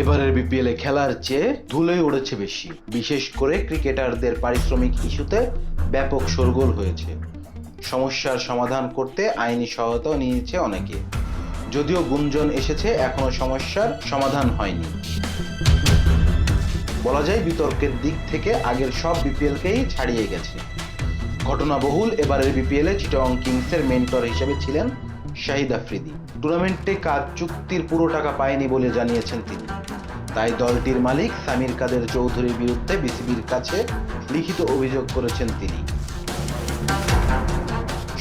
এবারের বিপিএল খেলার চেয়ে ধুলোই উড়েছে বেশি। বিশেষ করে ক্রিকেটারদের পারিশ্রমিক ইস্যুতে ব্যাপক শোরগোল হয়েছে। সমস্যার সমাধান করতে আইনি সহায়তাও নিয়েছে অনেকে। যদিও গুঞ্জন এসেছে, এখনও সমস্যার সমাধান হয়নি। বলা যায় বিতর্কের দিক থেকে আগের সব বিপিএলকেই ছাড়িয়ে গেছে। ঘটনাবহুল এবারের বিপিএল চিটং কিংসের মেন্টর হিসেবে ছিলেন শাহিদ আফ্রিদি। টুর্নামেন্টে কাজ চুক্তির পুরো টাকা পায়নি বলে জানিয়েছেন তিনি। তাই দলটির মালিক সামির কাদের চৌধুরীর বিরুদ্ধে বিসিবির কাছে লিখিত অভিযোগ করেছেন তিনি।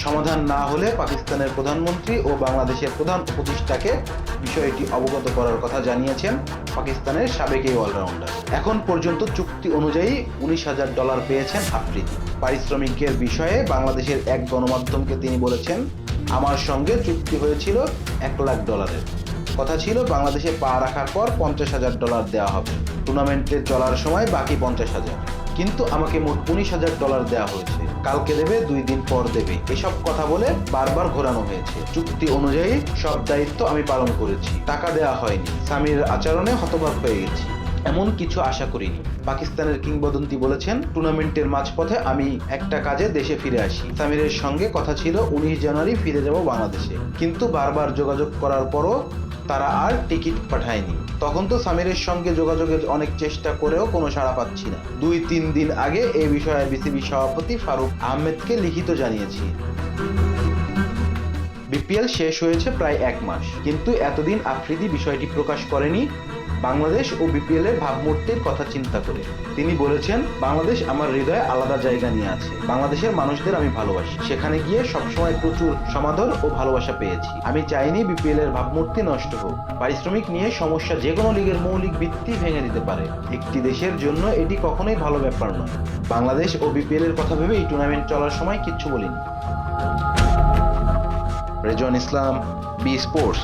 সমাধান না হলে পাকিস্তানের প্রধানমন্ত্রী ও বাংলাদেশের প্রধান উপদেষ্টাকে বিষয়টি অবগত করার কথা জানিয়েছেন পাকিস্তানের সাবেক এই অলরাউন্ডার। এখন পর্যন্ত চুক্তি অনুযায়ী উনিশ হাজার ডলার পেয়েছেন আফ্রিদি। পারিশ্রমিকের বিষয়ে বাংলাদেশের এক গণমাধ্যমকে তিনি বলেছেন আমার সঙ্গে চুক্তি হয়েছিল এক লাখ ডলারের। কথা ছিল, বাংলাদেশে পা রাখার পর পঞ্চাশ হাজার ডলার দেওয়া হবে। টুর্নামেন্টে চলার সময় বাকি পঞ্চাশ হাজার। কিন্তু আমাকে মোট উনিশ হাজার ডলার দেওয়া হয়েছে। কালকে দেবে, দুই দিন পর দেবে। এসব কথা বলে বারবার ঘোরানো হয়েছে। চুক্তি অনুযায়ী সব দায়িত্ব আমি পালন করেছি। টাকা দেওয়া হয়নি। স্বামীর আচরণে হতবাক হয়ে গেছি। এমন কিছু আশা করিনি। পাকিস্তানের কিংবদন্তি বলেছেন, টুর্নামেন্টের মাঝপথে আমি একটা কাজে দেশে ফিরে আসি। সামিরের সঙ্গে কথা ছিল, উনিশ জানুয়ারি ফিরে যাব বাংলাদেশে। কিন্তু বারবার যোগাযোগ করার পরও তারা আর টিকিট পাঠায়নি। তখন তো সামিরের সঙ্গে যোগাযোগের অনেক চেষ্টা করেও কোনো সাড়া পাচ্ছি না। দুই তিন দিন আগে এই বিষয়ে বিসিবি সভাপতি ফারুক আহমেদকে লিখিত জানিয়েছি। বিপিএল শেষ হয়েছে প্রায় এক মাস। কিন্তু এতদিন আফ্রিদি বিষয়টি প্রকাশ করেনি বাংলাদেশ ও বিপিএল এর ভাবমূর্তির কথা চিন্তা করে। তিনি বলেছেন, বাংলাদেশ আমার হৃদয়ে আলাদা জায়গা নিয়ে আছে। বাংলাদেশের মানুষদের আমি ভালোবাসি। সেখানে গিয়ে সবসময় প্রচুর সমাদর ও ভালোবাসা পেয়েছি। আমি চাইনি বিপিএল এর ভাবমূর্তি নষ্ট হোক। পারিশ্রমিক নিয়ে সমস্যা যে কোনো লীগের মৌলিক ভিত্তি ভেঙে দিতে পারে। একটি দেশের জন্য এটি কখনোই ভালো ব্যাপার নয়। বাংলাদেশ ও বিপিএল এর কথা ভেবে এই টুর্নামেন্ট চলার সময় কিচ্ছু বলিনি। Rejon Islam B sports